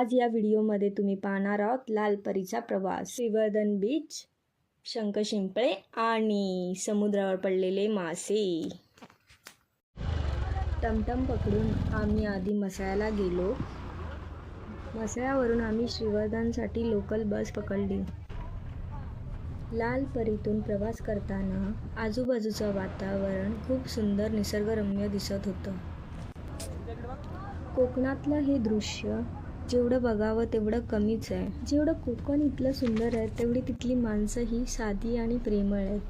आज या व्हिडिओमध्ये तुम्ही पाहणार आहोत लालपरीचा प्रवास. श्रीवर्धन बीच शंख शिंपळे आणि समुद्रावर पडलेले मासे. टमटम पकडून आम्ही आधी मसाळ्याला गेलो. मसाळ्यावरून आम्ही श्रीवर्धनसाठी लोकल बस पकडली. लाल परीतून प्रवास करताना आजूबाजूचं वातावरण खूप सुंदर निसर्गरम्य दिसत होतं. कोकणातलं हे दृश्य जेवढं बघावं तेवढं कमीच आहे. जेवढं कोकण इथलं सुंदर आहे तेवढी तिथली माणसं ही साधी आणि प्रेमळ आहेत.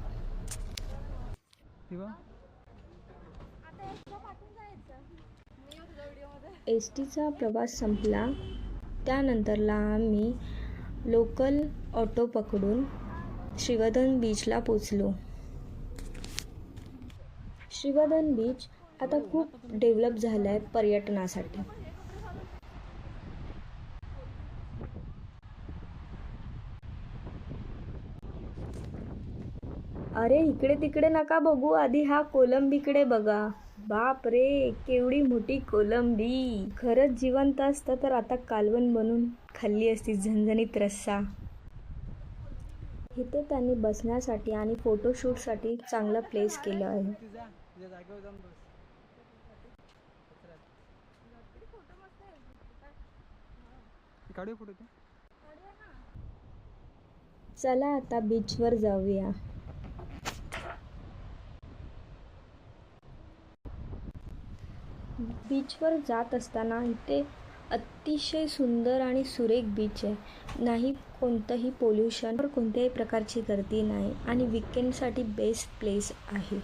एस टीचा प्रवास संपला. त्यानंतरला आम्ही लोकल ऑटो पकडून श्रीवर्धन बीचला पोचलो. श्रीवर्धन बीच आता खूप डेव्हलप झालं आहे पर्यटनासाठी. अरे इकडे तिकडे नका बघू आधी हा कोलंबीकडे बघा. बाप रे केवढी मोठी कोलंबी. खरंच जिवंत असतं तर आता कालवण बनून खाल्ली असती झणझणीत रस्सा. इथे त्यांनी बसण्यासाठी आणि फोटोशूटसाठी चांगलं प्लेस केलं आहे. चला आता बीचवर जाऊया. बीचवर जात असताना इथे अतिशय सुंदर आणि सुरेख बीच आहे. नाही कोणतंही पोल्युशन or कोणत्याही प्रकारची गर्दी नाही आणि विकेंडसाठी बेस्ट प्लेस आहे.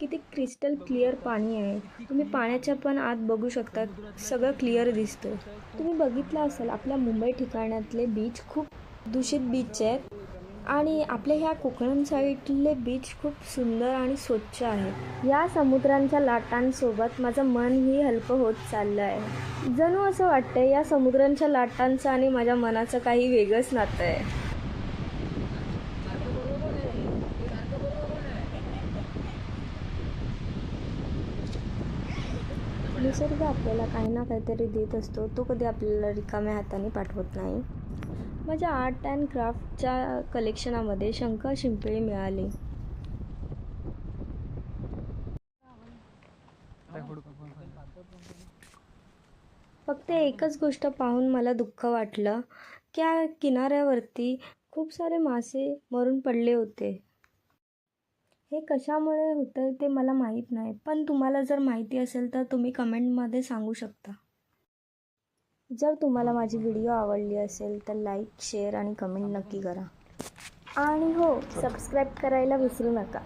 किती क्रिस्टल क्लिअर पाणी आहे. तुम्ही पाण्याच्या पण आत बघू शकता सगळं क्लिअर दिसतं तुम्ही बघितलं असेल आपल्या मुंबई ठिकाणातले बीच खूप दूषित बीच आहेत. आणि आपल्या ह्या कोकण साईडले बीच खूप सुंदर आणि स्वच्छ आहे. या समुद्रांच्या लाटांसोबत माझं मनही हलकं होत चाललं आहे. जणू असं वाटतंय या समुद्रांच्या लाटांचं आणि माझ्या मनाचं काही वेगळंच नातं आहे. निसर्ग आपल्याला काही ना काहीतरी देत असतो. तो कधी आपल्याला रिकाम्या हाताने पाठवत नाही. माझ्या आर्ट अँड क्राफ्टच्या कलेक्शनामध्ये शंख शिंपळे मिळाले. फक्त एकच गोष्ट पाहून मला दुःख वाटलं. की किनाऱ्यावरती खूप सारे मासे मरून पडले होते. हे कशामुळे होतं ते मला माहीत नाही पण तुम्हाला जर माहिती असेल तर तुम्ही कमेंटमध्ये सांगू शकता. जर तुम्हाला माझी व्हिडिओ आवडली असेल तर लाईक शेअर आणि कमेंट नक्की करा. आणि हो सबस्क्राईब करायला विसरू नका.